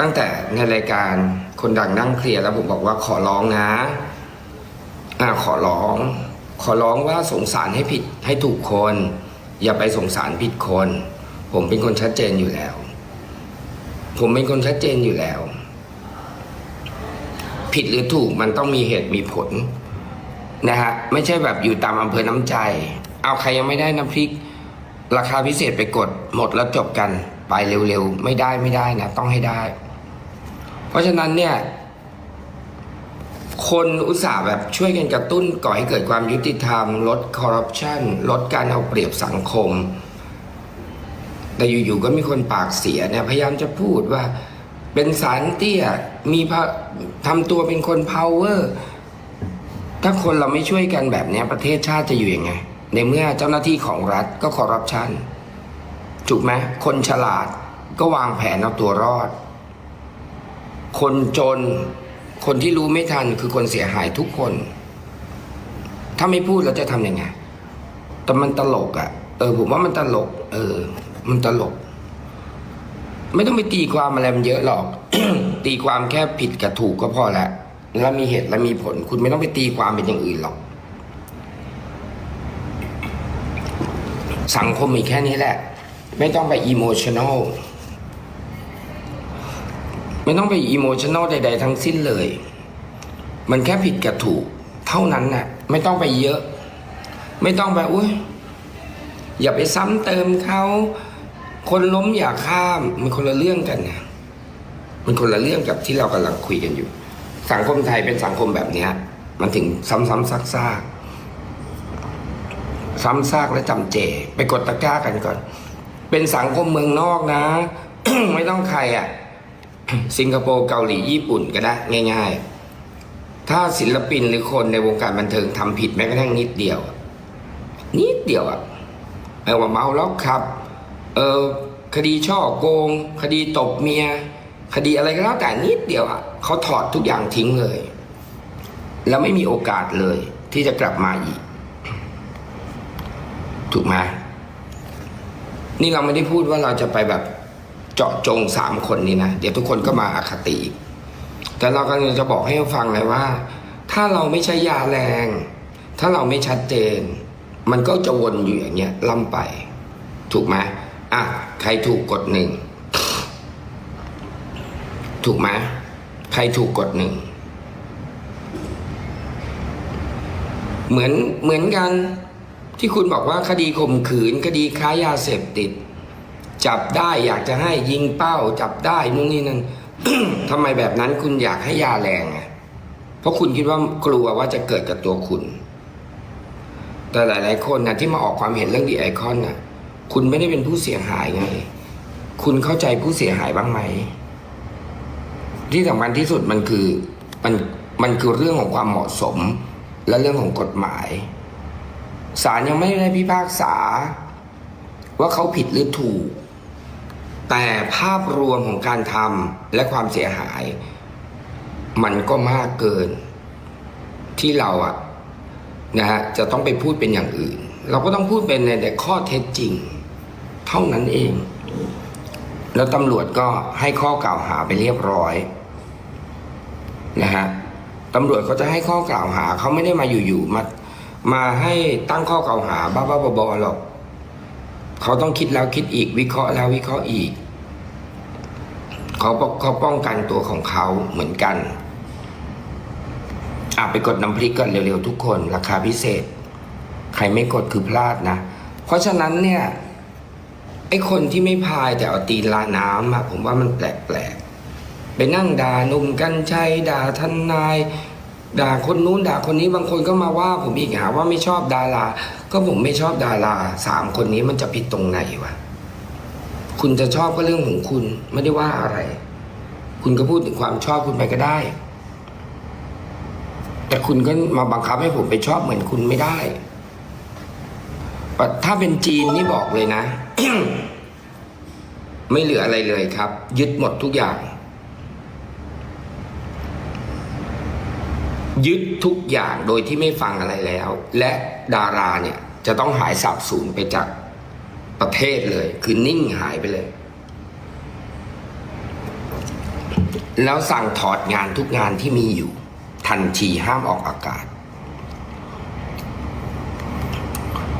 ตั้งแต่ในรายการคนดังนั่งเคลียร์แล้วผมบอกว่าขอร้องนะ อ่าขอร้อง ขอร้องว่าสงสารให้ผิดให้ถูกคน อย่าไปสงสารผิดคน ผมเป็นคนชัดเจนอยู่แล้ว ผมเป็นคนชัดเจนอยู่แล้ว ผิดหรือถูกมันต้องมีเหตุมีผล นะฮะไม่ใช่แบบอยู่ตามอำเภอน้ำใจ เอาใครยังไม่ได้น้ำพริก ราคาพิเศษไปกดหมดแล้วจบกันไปเร็วๆ ไม่ได้ไม่ได้นะ ต้องให้ได้ เพราะฉะนั้นเนี่ย คนอุตส่าห์แบบช่วยกันกระตุ้นก่อให้เกิดความยุติธรรม ลดคอร์รัปชันลดการเอาเปรียบสังคม แต่อยู่ๆก็มีคนปากเสียเนี่ยพยายามจะพูดว่าเป็นสารเตี้ยมีพระทำตัวเป็นคน power ถ้าคนเราไม่ช่วยกันแบบนี้ประเทศชาติจะอยู่ยังไง ในเมื่อเจ้าหน้าที่ของรัฐก็คอร์รัปชันถูกไหมคนฉลาดก็วางแผนเอาตัวรอด คนจน คนที่รู้ไม่ทันคือคนเสียหายทุกคน ถ้าไม่พูดเราจะทำยังไง แต่มันตลกอะ่ะ เออ ผมว่ามันตลก เออ มันตลก ไม่ต้องไปตีความอะไรมันเยอะหรอก ตีความแค่ผิดกับถูกก็พอละแล้วมีเหตุและมีผล คุณไม่ต้องไปตีความเป็นอย่างอื่นหรอก สังคมมีแค่นี้แหละ ไม่ต้องไปอิโมชันอล ไม่ต้องไปอิโมชันอลใด ๆ ทั้งสิ้นเลย มันแค่ผิดกับถูก เท่านั้นน่ะ ไม่ต้องไปเยอะ ไม่ต้องไปอุ้ยอย่าไปซ้ำเติมเขาคนล้มอย่าข้าม มันคนละเรื่องกันนะมันคนละเรื่องกับที่เรากำลังคุยกันอยู่ สังคมไทยเป็นสังคมแบบเนี้ยมันถึงซ้ำๆซักๆซ้ำซากและจำเจ ไปกดตะกร้ากันก่อน เป็นสังคมเมืองนอกนะ ไม่ต้องใครอะ สิงคโปร์เกาหลีญี่ปุ่นก็ได้ง่าย ๆ ถ้าศิลปินหรือคนในวงการบันเทิงทำผิดแม้กระทั่งนิดเดียว นิดเดียวอะเออว่าเมาแล้วขับ เออคดีช่อโกง คดีตบเมีย คดีอะไรก็แล้วแต่นิดเดียวอะเขาถอดทุกอย่างทิ้งเลย แล้วไม่มีโอกาสเลยที่จะกลับมาอีก ถูกไหมนี่เราไม่ได้พูดว่าเราจะไปแบบ เจาะจงสามคนนี้นะเดี๋ยวทุกคนก็มาอาคติอีกแต่เรากำลังจะบอกให้ฟังเลยว่า ถ้าเราไม่ใช้ยาแรง ถ้าเราไม่ชัดเจน มันก็จะวนอยู่อย่างเงี้ยล่ำไป ถูกไหมอะใครถูกกดหนึ่งถูกไหมใครถูกกดหนึ่งเหมือนเหมือนกันที่คุณบอกว่าคดีข่มขืน คดีค้ายาเสพติด จับได้อยากจะให้ยิงเป้า จับได้นู่นนี่นั่นทำไมแบบนั้นคุณอยากให้ยาแรงอะเพราะคุณคิดว่ากลัวว่าจะเกิดกับตัวคุณ แต่หลาย ๆ คนนะที่มาออกความเห็นเรื่องดีไอคอนน่ะคุณไม่ได้เป็นผู้เสียหายไง คุณเข้าใจผู้เสียหายบ้างไหม ที่สำคัญที่สุดมันคือมันมันคือเรื่องของความเหมาะสม และเรื่องของกฎหมายศาลยังไม่ได้พิพากษา ว่าเขาผิดหรือถูก แต่ภาพรวมของการทำและความเสียหาย มันก็มากเกิน ที่เราอะนะฮะจะต้องไปพูดเป็นอย่างอื่น เราก็ต้องพูดเป็นในแต่ข้อเท็จจริง เท่านั้นเอง แล้วตำรวจก็ให้ข้อกล่าวหาไปเรียบร้อยนะฮะตำรวจเขาจะให้ข้อกล่าวหาเขาไม่ได้มาอยู่ๆมามาให้ตั้งข้อกล่าวหาบ้าๆบอๆหรอก เขาต้องคิดแล้วคิดอีก วิเคราะห์แล้ววิเคราะห์อีก เขาปกเขาป้องกันตัวของเขาเหมือนกันอะไปกดน้ำพริกก่อนเร็วๆทุกคนราคาพิเศษ ใครไม่กดคือพลาดนะ เพราะฉะนั้นเนี่ยไอ้คนที่ไม่พายแต่เอาตีนลาน้ำอะผมว่ามันแปลกๆไปนั่งด่าหนุ่มกัญชัยด่าทนนาย ด่าคนนู้นด่าคนนี้บางคนก็มาว่าผมอีกหาว่าไม่ชอบดารา ก็ผมไม่ชอบดาราสามคนนี้มันจะผิดตรงไหนวะคุณจะชอบก็เรื่องของคุณไม่ได้ว่าอะไร คุณก็พูดถึงความชอบคุณไปก็ได้ แต่คุณก็มาบังคับให้ผมไปชอบเหมือนคุณไม่ได้ถ้าเป็นจีนนี่บอกเลยนะ ไม่เหลืออะไรเลยครับ ยึดหมดทุกอย่าง ยึดทุกอย่างโดยที่ไม่ฟังอะไรแล้ว และดาราเนี่ยจะต้องหายสับสูญไปจากประเทศเลย คือนิ่งหายไปเลย แล้วสั่งถอดงานทุกงานที่มีอยู่ ทันทีห้ามออกอากาศ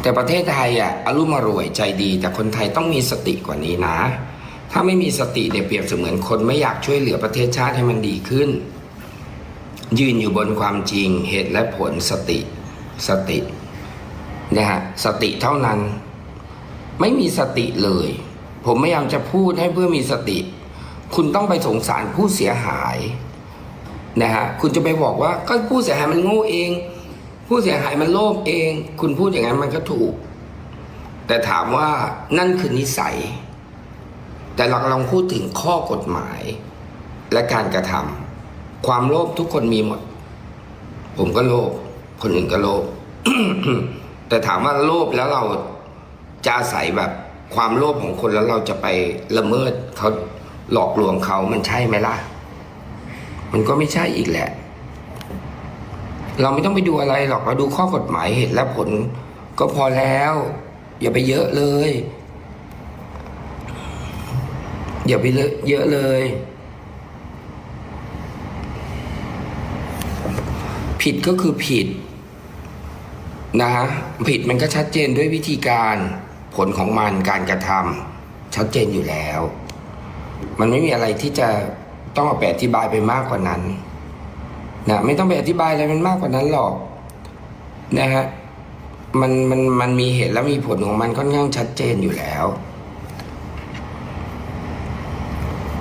แต่ประเทศไทยอะอารมอรวยใจดี แต่คนไทยต้องมีสติกว่านี้นะ ถ้าไม่มีสติเนี่ยเปรียบเสมือนคนไม่อยากช่วยเหลือประเทศชาติให้มันดีขึ้น ยืนอยู่บนความจริงเหตุและผลสติสตินะฮะสติเท่านั้น ไม่มีสติเลย ผมพยายามจะพูดให้เพื่อมีสติ คุณต้องไปสงสารผู้เสียหายนะฮะคุณจะไปบอกว่าก็ผู้เสียหายมันโง่เอง ผู้เสียหายมันโลภเอง คุณพูดอย่างนั้นมันก็ถูก แต่ถามว่านั่นคือนิสัย แต่เรากำลังพูดถึงข้อกฎหมายและการกระทำ ความโลภทุกคนมีหมด ผมก็โลภคนอื่นก็โลภแต่ถามว่าโลภแล้วเราจะอาศัยแบบ ความโลภของคนแล้วเราจะไปละเมิดเขาหลอกลวงเขามันใช่ไหมล่ะ มันก็ไม่ใช่อีกแหละ เราไม่ต้องไปดูอะไรหรอกเราดูข้อกฎหมายเหตุและผล ก็พอแล้ว อย่าไปเยอะเลย อย่าไปเลอะเยอะเลย ผิดก็คือผิดนะฮะผิดมันก็ชัดเจนด้วยวิธีการผลของมันการกระทำชัดเจนอยู่แล้ว มันไม่มีอะไรที่จะต้องเอาไปอธิบายไปมากกว่านั้นนะไม่ต้องไปอธิบายอะไรมันมากกว่านั้นหรอกนะฮะมันมันมันมีเหตุและมีผลของมันค่อนข้างชัดเจนอยู่แล้ว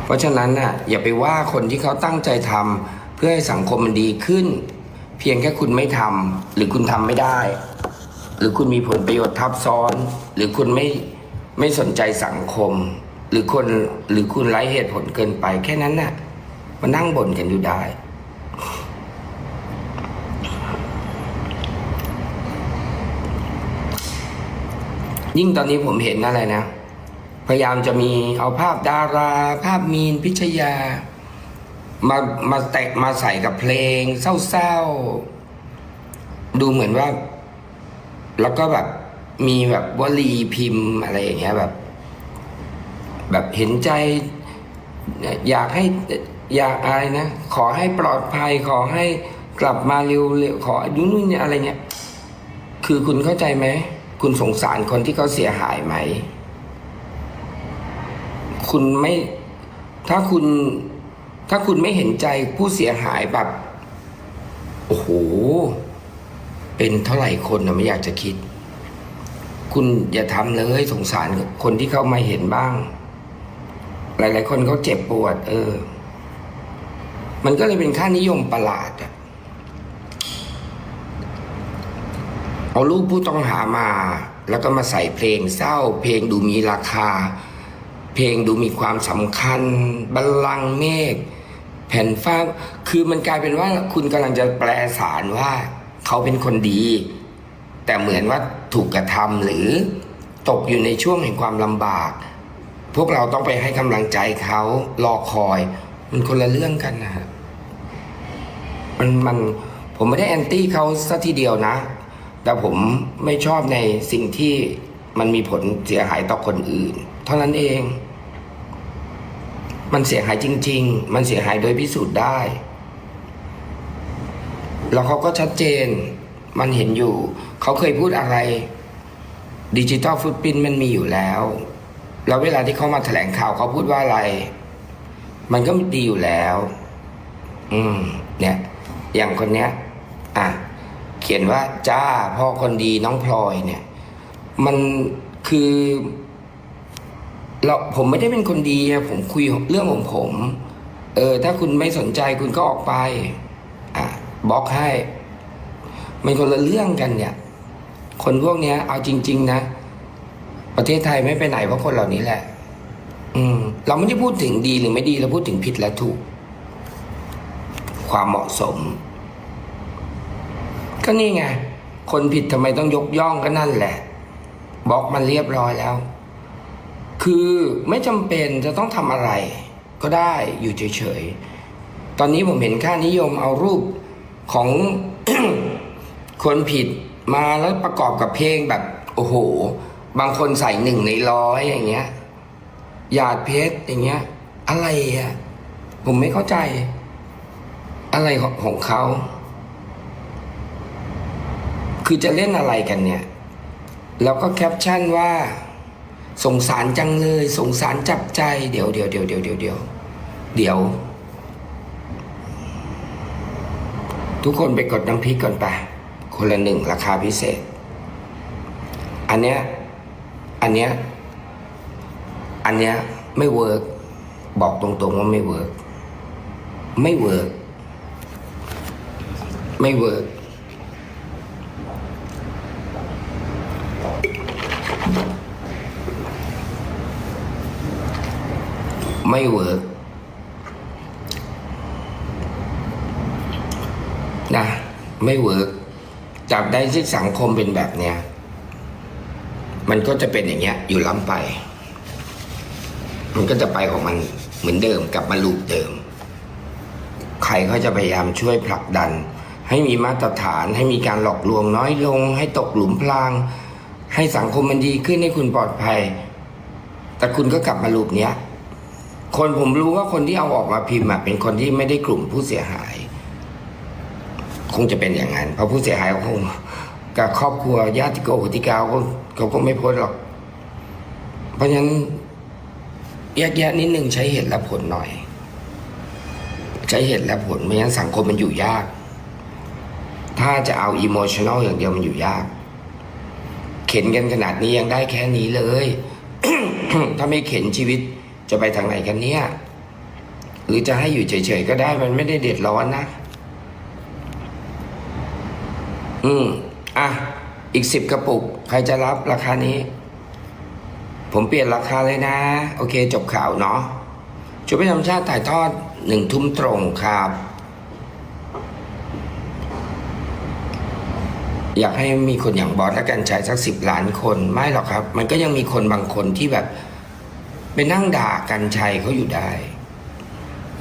เพราะฉะนั้นน่ะอย่าไปว่าคนที่เขาตั้งใจทำเพื่อให้สังคมมันดีขึ้น เพียงแค่คุณไม่ทำหรือคุณทำไม่ได้ หรือคุณมีผลประโยชน์ทับซ้อน หรือคุณไม่ไม่สนใจสังคม หรือคนหรือคุณไร้เหตุผลเกินไป แค่นั้นน่ะมานั่งบ่นกันอยู่ได้ยิ่งตอนนี้ผมเห็นอะไรนะ พยายามจะมีเอาภาพดารา ภาพมีนพิชยา มามาแตะมาใส่กับเพลงเศร้าๆ ดูเหมือนว่า แล้วก็แบบมีแบบวลีพิมพ์อะไรอย่างเงี้ยแบบ แบบเห็นใจ อยากให้อยากอะไรนะ ขอให้ปลอดภัยขอให้กลับมาเร็วๆขอยุ่นๆอะไรเงี้ยคือคุณเข้าใจไหมคุณสงสารคนที่เขาเสียหายไหม คุณไม่ถ้าคุณ ถ้าคุณไม่เห็นใจผู้เสียหายแบบ โอ้โห เป็นเท่าไหร่คนนะไม่อยากจะคิด คุณอย่าทำเลยสงสารคนที่เข้ามาเห็นบ้าง หลาย ๆ คนเขาเจ็บปวด เออ มันก็เลยเป็นค่านิยมประหลาดอะเอารูปผู้ต้องหามา แล้วก็มาใส่เพลงเศร้า เพลงดูมีราคา เพลงดูมีความสำคัญ บัลลังก์เมฆ ผ่นฟ้าคือมันกลายเป็นว่าคุณกำลังจะแปลสารว่าเขาเป็นคนดี แต่เหมือนว่าถูกกระทำหรือตกอยู่ในช่วงแห่งความลำบาก พวกเราต้องไปให้กำลังใจเขารอคอย มันคนละเรื่องกันนะฮะมันมันผมไม่ได้แอนตี้เขาสัทีเดียวนะ แต่ผมไม่ชอบในสิ่งที่มันมีผลเสียหายต่อคนอื่น เท่านั้นเอง มันเสียหายจริง ๆ มันเสียหายโดยพิสูจน์ได้ แล้วเขาก็ชัดเจน มันเห็นอยู่ เขาเคยพูดอะไร ดิจิตอลฟุตปินมันมีอยู่แล้ว แล้วเวลาที่เขามาแถลงข่าวเขาพูดว่าอะไร มันก็ดีอยู่แล้ว อืม เนี่ย อย่างคนเนี้ย อะ เขียนว่าจ้าพ่อคนดีน้องพลอยเนี่ย มันคือ เราผมไม่ได้เป็นคนดีผมคุยเรื่องของผม เออ ถ้าคุณไม่สนใจคุณก็ออกไป อะบล็อกให้ มันคนละเรื่องกันเนี่ย คนพวกเนี้ย เอาจริง ๆ นะ ประเทศไทยไม่ไปไหนเพราะคนเหล่านี้แหละ อืม เราไม่ได้พูดถึงดีหรือไม่ดีเราพูดถึงผิดและถูก ความเหมาะสม ก็นี่ไงคนผิดทำไมต้องยกย่องก็นั่นแหละบล็อกมันเรียบร้อยแล้ว คือไม่จำเป็นจะต้องทำอะไร ก็ได้อยู่เฉยๆ ตอนนี้ผมเห็นค่านิยมเอารูปของคนผิดมาแล้วประกอบกับเพลงแบบ โอ้โห บางคนใส่หนึ่งในร้อยอย่างเงี้ยหยาดเพชรอย่างเงี้ย อะไรอะผมไม่เข้าใจ อะไรของของเขา คือจะเล่นอะไรกันเนี่ย แล้วก็แคปชั่นว่า สงสารจังเลย สงสารจับใจ เดี๋ยวเดี๋ยวเดี๋ยวเดี๋ยวเดี๋ยวเดี๋ยวเดี๋ยว ทุกคนไปกดน้ำพริกก่อนไปคนละหนึ่งราคาพิเศษ อันเนี้ย อันเนี้ย อันเนี้ยไม่เวิร์กบอกตรงๆว่าไม่เวิร์กไม่เวิร์กไม่เวิร์ก ไม่เวิร์กนะไม่เวิร์กจับได้ที่สังคมเป็นแบบเนี้ย มันก็จะเป็นอย่างเงี้ย อยู่ล้ำไป มันก็จะไปของมันเหมือนเดิมกลับมาลูปเดิม ใครเขาจะพยายามช่วยผลักดัน ให้มีมาตรฐานให้มีการหลอกลวงน้อยลง ให้ตกหลุมพราง ให้สังคมมันดีขึ้นให้คุณปลอดภัย แต่คุณก็กลับมาลูปเนี้ย คนผมรู้ว่าคนที่เอาออกมาพิมพ์เป็นคนที่ไม่ได้กลุ่มผู้เสียหาย คงจะเป็นอย่างนั้น เพราะผู้เสียหายเขาคงกับครอบครัวญาติโกโหติกาเขาเขาก็ไม่พ้นหรอก เพราะฉะนั้นแยกแยะนิดนึงใช้เหตุและผลหน่อย ใช้เหตุและผลไม่งั้นสังคมมันอยู่ยาก ถ้าจะเอาอิโมชัน a ลอย่างเดียวมันอยู่ยาก เข็นกันขนาดนี้ยังได้แค่นี้เลย ถ้าไม่เข็นชีวิต จะไปทางไหนกันเนี่ย หรือจะให้อยู่เฉยๆก็ได้มันไม่ได้เดือดร้อนนะ อืม อะ อีกสิบกระปุก ใครจะรับราคานี้ ผมเปลี่ยนราคาเลยนะ โอเค จบข่าวเนาะชุดประจำชาติถ่ายทอดหนึ่งทุ่มตรงครับ อยากให้มีคนอย่างบอสและกันใชัยสักสิบล้านคนไม่หรอกครับ มันก็ยังมีคนบางคนที่แบบ ไปนั่งด่ากันชัยเขาอยู่ได้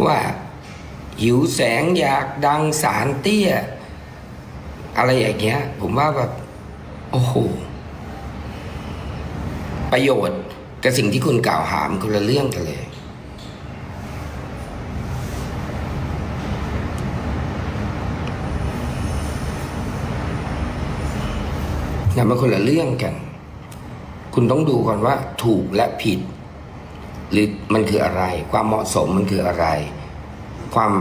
ว่าหิวแสงอยากดังสารเตี้ย อะไรอย่างเงี้ย ผมว่าแบบโอ้โห ประโยชน์กับสิ่งที่คุณกล่าวหามคนละเรื่องกันเลยนะมันคนละเรื่องกัน คุณต้องดูก่อนว่าถูกและผิด หรือมันคืออะไร ความเหมาะสมมันคืออะไร ความ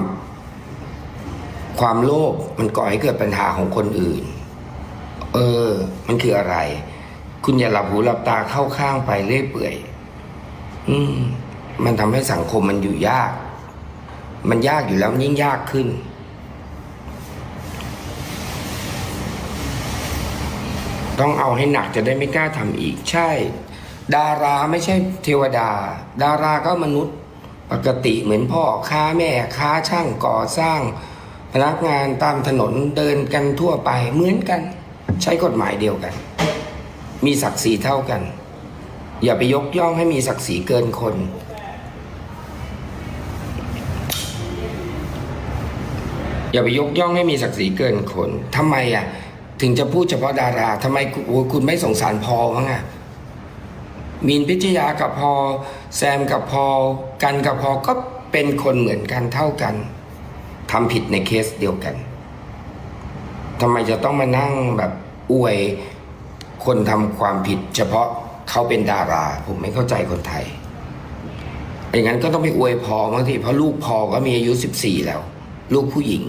ความโลภมันก่อให้เกิดปัญหาของคนอื่น เออ มันคืออะไร คุณอย่าหลับหูหลับตาเข้าข้างไปเรื่อยเปื่อย อืม มันทำให้สังคมมันอยู่ยาก มันยากอยู่แล้วยิ่งยากขึ้นต้องเอาให้หนักจะได้ไม่กล้าทำอีกใช่ ดาราไม่ใช่เทวดา ดาราก็มนุษย์ปกติเหมือนพ่อค้าแม่ค้าช่างก่อสร้าง พนักงานตามถนนเดินกันทั่วไปเหมือนกัน ใช้กฎหมายเดียวกัน มีศักดิ์ศรีเท่ากัน อย่าไปยกย่องให้มีศักดิ์ศรีเกินคน อย่าไปยกย่องให้มีศักดิ์ศรีเกินคนทำไมอะ ถึงจะพูดเฉพาะดาราทำไมคุณโอ้คุณไม่สงสารพอมั้งอะ มีนพิชยากับพอแซมกับพอกันกับพอก็เป็นคนเหมือนกันเท่ากันทำผิดในเคสเดียวกันทำไมจะต้องมานั่งแบบอวยคนทำความผิด เฉพาะเขาเป็นดารา ผมไม่เข้าใจคนไทยอย่างนั้นก็ต้องไปอวยพอบางทีเพราะลูกพอก็มีอายุสิบสี่แล้ว ลูกผู้หญิง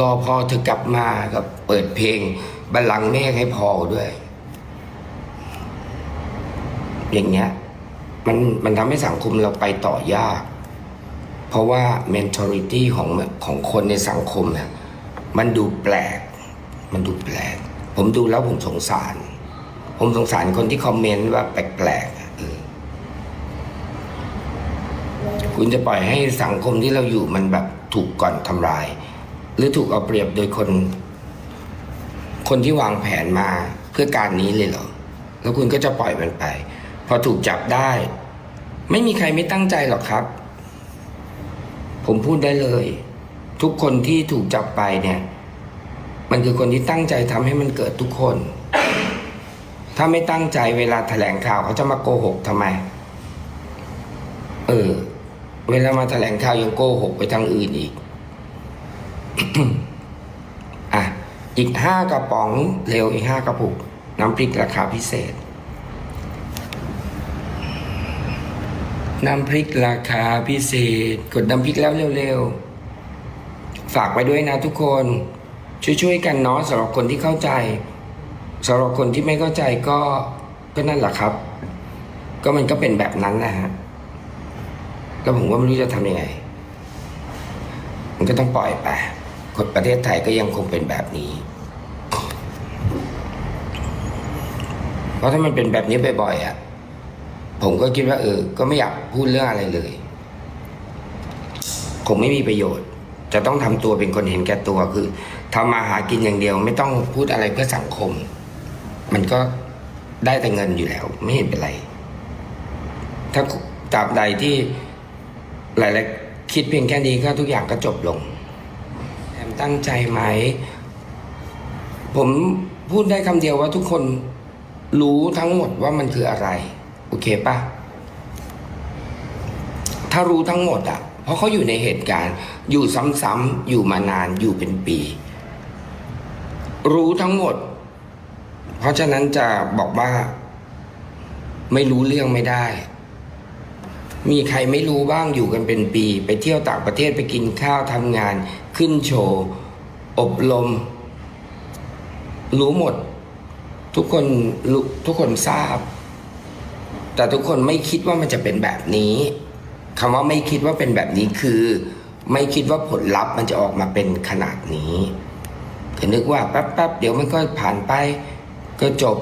รอพอเธอกลับมากับเปิดเพลงบัลลังก์เมฆให้พอด้วย อย่างเงี้ยมันมันทำให้สังคมเราไปต่อยาก เพราะว่า mentality ของของคนในสังคมเนี่ยมันดูแปลก มันดูแปลก ผมดูแล้วผมสงสาร ผมสงสารคนที่คอมเมนต์ว่าแปลกๆคุณจะปล่อยให้สังคมที่เราอยู่มันแบบถูกก่อนทำลาย หรือถูกเอาเปรียบโดยคน คนที่วางแผนมาเพื่อการนี้เลยเหรอ แล้วคุณก็จะปล่อยมันไป อถูกจับได้ ไม่มีใครไม่ตั้งใจหรอกครับ ผมพูดได้เลย ทุกคนที่ถูกจับไปเนี่ย มันคือคนที่ตั้งใจทำให้มันเกิดทุกคน ถ้าไม่ตั้งใจเวลาแถลงข่าวเขาจะมาโกหกทำไม เออ เวลามาแถลงข่าวยังโกหกไปทางอื่นอีกอะอีกห้ากระป๋องเร็วอีกห้ากระปุก น้ำพริกราคาพิเศษ น้ำพริกราคาพิเศษ กดน้ำพริกแล้วเร็วๆ ฝากไว้ด้วยนะทุกคน ช่วยๆกันเนาะสำหรับคนที่เข้าใจสำหรับคนที่ไม่เข้าใจก็ก็นั่นแหละครับ ก็มันก็เป็นแบบนั้นนะฮะแล้วผมก็ไม่รู้จะทำยังไง มันก็ต้องปล่อยไปคนประเทศไทยก็ยังคงเป็นแบบนี้ เพราะถ้ามันเป็นแบบนี้บ่อยๆอะ ผมก็คิดว่า เออ ก็ไม่อยากพูดเรื่องอะไรเลย คงไม่มีประโยชน์ จะต้องทำตัวเป็นคนเห็นแก่ตัวคือทำมาหากินอย่างเดียว ไม่ต้องพูดอะไรเพื่อสังคม มันก็ได้แต่เงินอยู่แล้ว ไม่เห็นเป็นไร ถ้าตราบใดที่หลายๆคิดเพียงแค่นี้ก็ทุกอย่างก็จบลงแอมตั้งใจไหม ผมพูดได้คำเดียวว่าทุกคนรู้ทั้งหมดว่ามันคืออะไร โอเคปะถ้ารู้ทั้งหมดอะเพราะเขาอยู่ในเหตุการณ์ อยู่ซ้ำๆอยู่มานานอยู่เป็นปี รู้ทั้งหมด เพราะฉะนั้นจะบอกว่า ไม่รู้เรื่องไม่ได้ มีใครไม่รู้บ้างอยู่กันเป็นปี ไปเที่ยวต่างประเทศไปกินข้าวทำงาน ขึ้นโชว์ อบรม รู้หมด ทุกคนทุกคนทราบ แต่ทุกคนไม่คิดว่ามันจะเป็นแบบนี้คำว่าไม่คิดว่าเป็นแบบนี้คือ ไม่คิดว่าผลลัพธ์มันจะออกมาเป็นขนาดนี้คือนึกว่าแป๊บๆเดี๋ยวมันก็ผ่านไปก็จบ